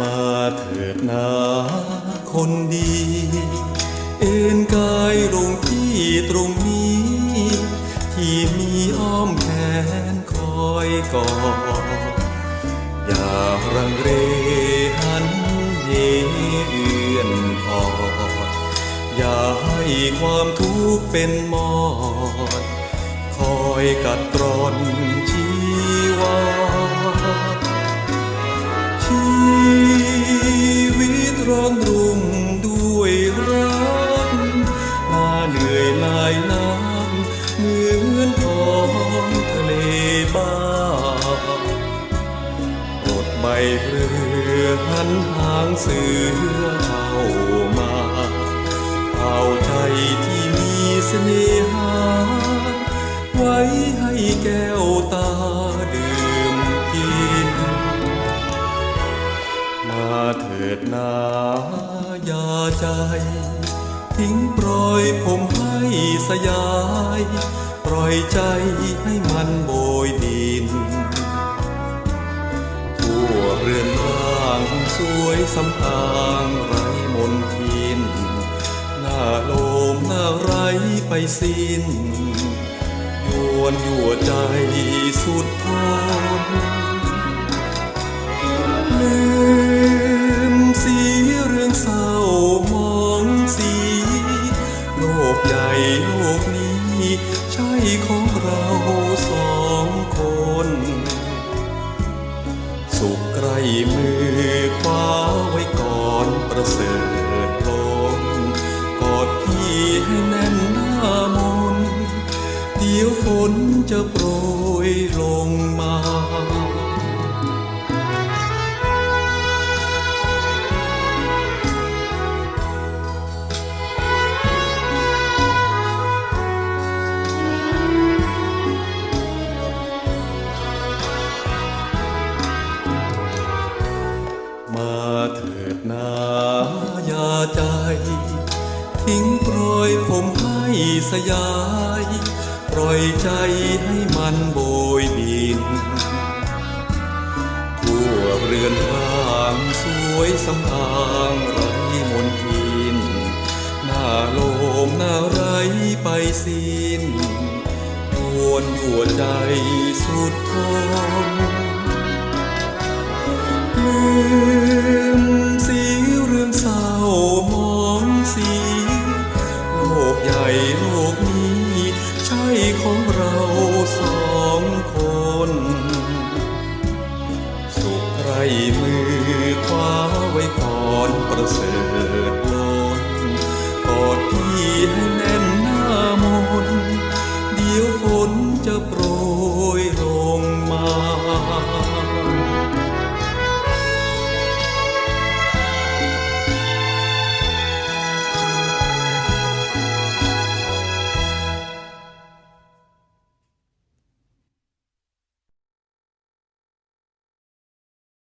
มาเถิดนาคนดี เอ็นกายลงที่ตรงนี้ ที่มีอ้อมแขนคอยกอดอย่ารังเรหันเหเอื่อนพอดอย่าให้ความทุกข์เป็นมอด คอยกัดกร่อนชี ปลดใบเรือหันหางเสือเข้ามาเอาใจที่มีเสน่หา ไว้ให้แก้วตาดื่มกิน มาเถิดนาอย่าใจ ทิ้งปล่อยผมให้สยาย ปล่อยใจให้มันโบย วยสำอางไรมนทินหน้าโลมหน้าไรไปสิ้นยวนยั่วใจสุดทนลืมสีเรื่องเศร้ามองสีโลกใหญ่โลกนี้ใช่ของเรา เสริฐล้นกอดพี่ให้แน่นหน้ามนเดี๋ยวฝนจะโปรยลงมามาเถิดนา สยาย ปล่อยใจให้มันโบยบินทั่วเรือนร่างสวยสำอางไรมนทิน หน้าโลมหน้าไรไปสิ้นนวลยั่วใจสุดทนลื para ser